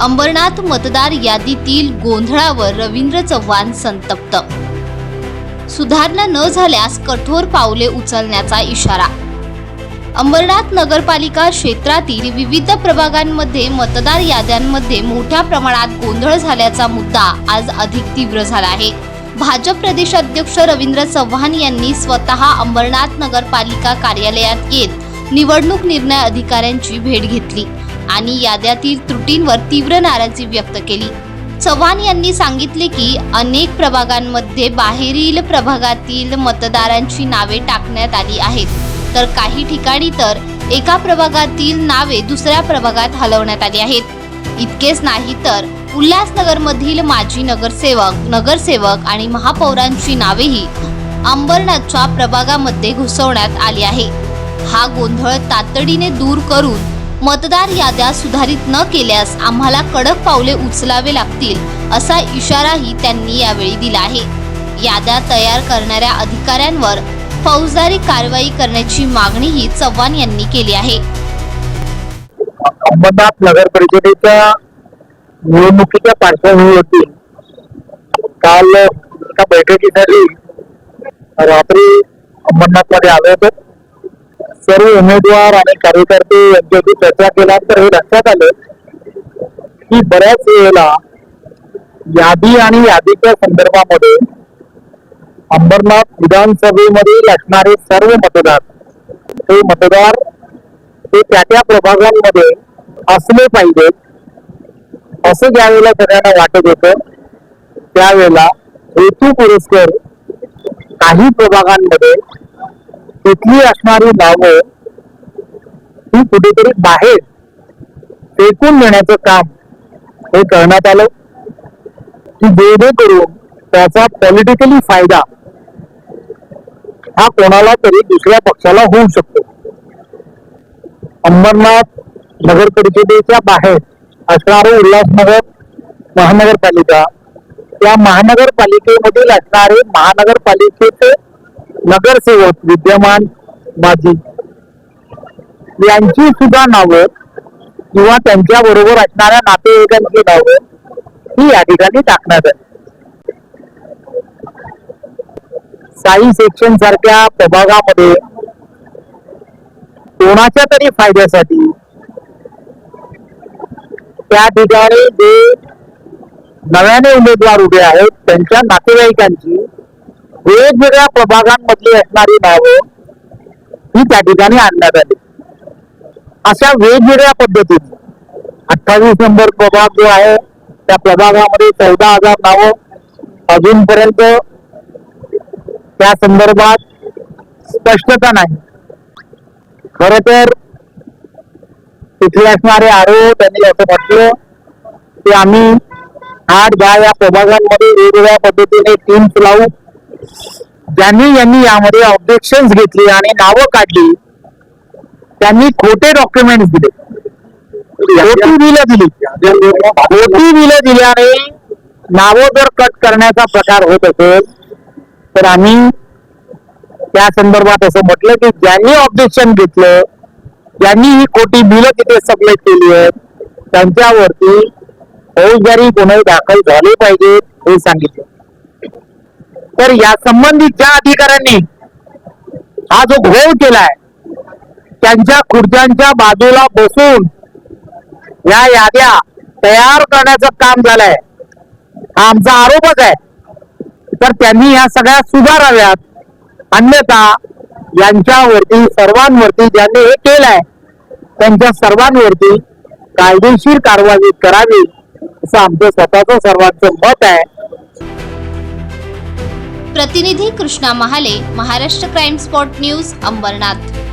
अंबरनाथ मतदार यादीतील गोंधळावर रवींद्र चव्हाण संतप्त. सुधारणा न झाल्यास कठोर पावले उचलण्याचा इशारा. अंबरनाथ नगरपालिका क्षेत्रातील विविध प्रभागांमध्ये मतदार याद्यांमध्ये मोठ्या प्रमाणात गोंधळ झाल्याचा मुद्दा आज अधिक तीव्र झाला आहे. भाजप प्रदेशाध्यक्ष रवींद्र चव्हाण यांनी स्वतः अंबरनाथ नगरपालिका कार्यालयात येत निवडणूक निर्णय अधिकाऱ्यांची भेट घेतली. आणि याद्यातील त्रुटींवर तीव्र नाराजी व्यक्त केली. चव्हाण यांनी सांगितले की अनेक प्रभागांमध्ये बाहेरील प्रभागातील मतदारांची नावे टाकण्यात आली आहेत. तर काही ठिकाणी तर एका प्रभागातील नावे दुसऱ्या प्रभागात हलवण्यात आली आहेत. इतकेच नाही तर उल्हासनगरमधील माजी नगरसेवक नगरसेवक आणि महापौरांची नावेही अंबरनाथच्या प्रभागामध्ये घुसवण्यात आली आहे. हा गोंधळ तातडीने दूर करून मतदार याद्या सुधारित न केल्यास आम्हाला कडक पावले उचलावे लागतील असा इशाराही त्यांनी यावेळी दिला आहे. याद्या तयार करणाऱ्या अधिकाऱ्यांवर फौजदारी कारवाई करण्याची मागणीही चव्हाण यांनी केली आहे. अंबरनाथ नगर परिषदेच्या निवडणुकीच्या पार्श्वभूमीवरती काल एका बैठकीसाठी रात्री अंबरनाथ आलो होतो. सर्व उमेदवार आणि कार्यकर्ते यांच्याशी चर्चा केल्यानंतर हे लक्षात आलं की बऱ्याच वेळेला यादी आणि यादीच्या संदर्भामध्ये अंबरनाथ विधानसभेमध्ये असणारे सर्व मतदार ते मतदार ते त्या त्या प्रभागांमध्ये असले पाहिजेत असं ज्यावेळेला सगळ्यांना वाटत होतं त्यावेळेला हेतू पुरस्कर काही प्रभागांमध्ये तिथली असणारी नावं ही कुठेतरी बाहेर फेकून देण्याचं काम हे करण्यात आलं. की जेणेकरून त्याचा पॉलिटिकली फायदा हा कोणाला तरी दुसऱ्या पक्षाला होऊ शकतो. अंबरनाथ नगर परिषदेच्या बाहेर असणारे उल्हासनगर महानगरपालिका त्या महानगरपालिकेमधील असणारे महानगरपालिकेचे नगरसेवक विद्यमान माजी यांची सुद्धा नावं किंवा त्यांच्या बरोबर असणाऱ्या नातेवाईकांची नावं ही या ठिकाणी टाकण्यात आली. साई सेक्शन सारख्या प्रभागामध्ये कोणाच्या तरी फायद्यासाठी त्या ठिकाणी जे नव्याने उमेदवार उभे आहेत त्यांच्या नातेवाईकांची वेगवेगळ्या प्रभागांमधली असणारी नावं ही त्या ठिकाणी आणण्यात आली. अशा वेगवेगळ्या पद्धतीने अठ्ठावीस नंबर प्रभाग जो आहे त्या प्रभागामध्ये चौदा हजार नावं अजूनपर्यंत त्या संदर्भात स्पष्टता नाही. खर तर तिथले असणारे आरोप त्यांनी असं म्हटलं की आम्ही आठ दहा या प्रभागांमध्ये वेगवेगळ्या पद्धतीने टीम्स लावू. ज्यांनी यांनी यामध्ये ऑब्जेक्शन घेतली आणि नावं काढली. त्यांनी खोटे डॉक्युमेंट दिले. खोटी बिलं दिली. खोटी बिलं दिल्याने नावं जर कट करण्याचा प्रकार होत असेल तर आम्ही त्या संदर्भात असं म्हटलं की ज्यांनी ऑब्जेक्शन घेतलं ज्यांनी ही खोटी बिलं तिथे सबमिट केली आहेत. त्यांच्यावरती फौजदारी गुन्हे दाखल झाले पाहिजेत हे सांगितलं. तर या संबंधित ज्या अधिकाऱ्यांनी हा जो घोळ केलाय त्यांच्या खुर्च्यांच्या बाजूला बसून या याद्या तयार करण्याचं काम झालंय. हा आमचा आरोपच आहे. तर त्यांनी या सगळ्या सुधाराव्यात अन्यथा यांच्यावरती सर्वांवरती ज्यांनी हे केलंय त्यांच्या सर्वांवरती कायदेशीर कारवाई करावी असं आमचं स्वतःचं सर्वांचं मत आहे. प्रतिनिधी Krishna Mahale Maharashtra crime spot news Ambarnath.